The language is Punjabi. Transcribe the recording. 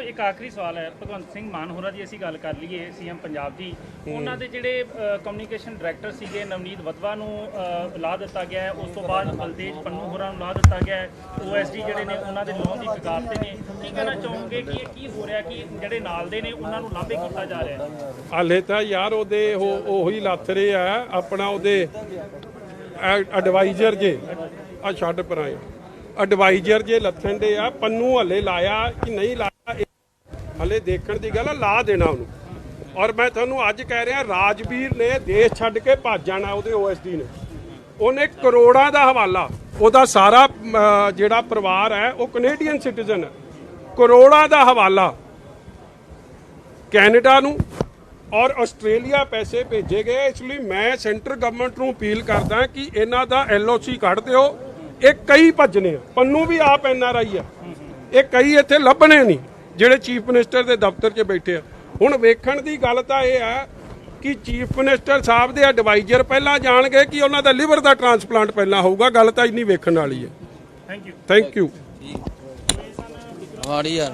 ਇੱਕ ਆਖਰੀ ਸਵਾਲ ਹੈ ਭਗਵੰਤ ਸਿੰਘ ਮਾਨ ਹੋਰਾਂ ਦੀ ਅਸੀਂ ਗੱਲ ਕਰ ਲਈਏ ਸੀਐਮ ਪੰਜਾਬ ਦੀ। ਉਹਨਾਂ ਦੇ ਜਿਹੜੇ ਕਮਿਊਨੀਕੇਸ਼ਨ ਡਾਇਰੈਕਟਰ ਸੀਗੇ ਨਵਨੀਤ ਵਤਵਾ ਨੂੰ ਲਾ ਦਿੱਤਾ ਗਿਆ ਹੈ। ਉਸ ਤੋਂ ਬਾਅਦ ਬਲਦੇਜ ਪੰਨੂ ਹੋਰਾਂ ਨੂੰ ਲਾ ਦਿੱਤਾ ਗਿਆ ਹੈ। ਓਐਸਡੀ ਜਿਹੜੇ ਨੇ ਉਹਨਾਂ ਦੇ ਲੋਨ ਦੀ ਕਗਾਰ ਤੇ ਨੇ। ਕੀ ਕਹਿਣਾ ਚਾਹੋਗੇ ਕਿ ਇਹ ਕੀ ਹੋ ਰਿਹਾ ਕਿ ਜਿਹੜੇ ਨਾਲ ਦੇ ਨੇ ਉਹਨਾਂ ਨੂੰ ਲਾਂਭੇ ਕੀਤਾ ਜਾ ਰਿਹਾ ਹੈ? ਹਾਲੇ ਤਾਂ ਯਾਰ ਉਹਦੇ ਉਹ ਉਹੀ ਲੱਥ ਰਹੇ ਆ। ਆਪਣਾ ਉਹਦੇ ਐਡਵਾਈਜ਼ਰ ਜੇ ਆ ਛੱਡ ਪਰਾਂ ਐਡਵਾਈਜ਼ਰ ਜੇ ਲੱਥਣ ਦੇ ਆ, ਪੰਨੂ ਹਲੇ ਲਾਇਆ ਕਿ ਨਹੀਂ ਲਾਇਆ ਹਲੇ ਦੇਖਣ ਦੀ ਗੱਲ ਆ, ਲਾ ਦੇਣਾ ਉਹਨੂੰ। ਔਰ ਮੈਂ ਤੁਹਾਨੂੰ ਅੱਜ ਕਹਿ ਰਿਹਾ, ਰਾਜਵੀਰ ਨੇ ਦੇਸ਼ ਛੱਡ ਕੇ ਭੱਜ ਜਾਣਾ ਉਹਦੇ ਓਐਸਡੀ ਨੇ। ਉਹਨੇ ਕਰੋੜਾਂ ਦਾ ਹਵਾਲਾ, ਉਹਦਾ ਸਾਰਾ ਜਿਹੜਾ ਪਰਿਵਾਰ ਹੈ, ਉਹ ਕੈਨੇਡੀਅਨ ਸਿਟੀਜ਼ਨ ਹੈ। ਕਰੋੜਾਂ ਦਾ ਹਵਾਲਾ ਕੈਨੇਡਾ ਨੂੰ ਔਰ ਆਸਟ੍ਰੇਲੀਆ ਪੈਸੇ ਭੇਜੇ ਗਏ। ਇਸ ਲਈ ਮੈਂ ਸੈਂਟਰ ਗਵਰਨਮੈਂਟ ਨੂੰ ਅਪੀਲ ਕਰਦਾ ਕਿ ਇਹਨਾਂ ਦਾ ਐਲਓਸੀ ਕੱਢ ਦਿਓ। ਇਹ ਕਈ ਭੱਜਨੇ ਆ। ਪੰਨੂ ਵੀ ਆਪ ਐਨਆਰਆਈ ਆ। ਇਹ ਕਈ ਇੱਥੇ ਲੱਭਣੇ ਨਹੀਂ ਜਿਹੜੇ ਚੀਫ ਮਿਨਿਸਟਰ ਦੇ ਦਫ਼ਤਰ 'ਚ ਬੈਠੇ ਆ। ਹੁਣ ਵੇਖਣ ਦੀ ਗੱਲ ਤਾਂ ਇਹ ਆ ਕਿ ਚੀਫ ਮਿਨਿਸਟਰ ਸਾਹਿਬ ਦੇ ਐਡਵਾਈਜ਼ਰ ਪਹਿਲਾਂ ਜਾਣਗੇ ਕਿ ਉਹਨਾਂ ਦਾ ਲਿਵਰ ਦਾ ਟ੍ਰਾਂਸਪਲਾਂਟ ਪਹਿਲਾਂ ਹੋਊਗਾ। ਗੱਲ ਤਾਂ ਇੰਨੀ ਵੇਖਣ ਵਾਲੀ ਹੈ ਥੈਂਕ ਯੂ ਥੈਂਕ ਯੂ ਮਾੜੀ ਯਾਰ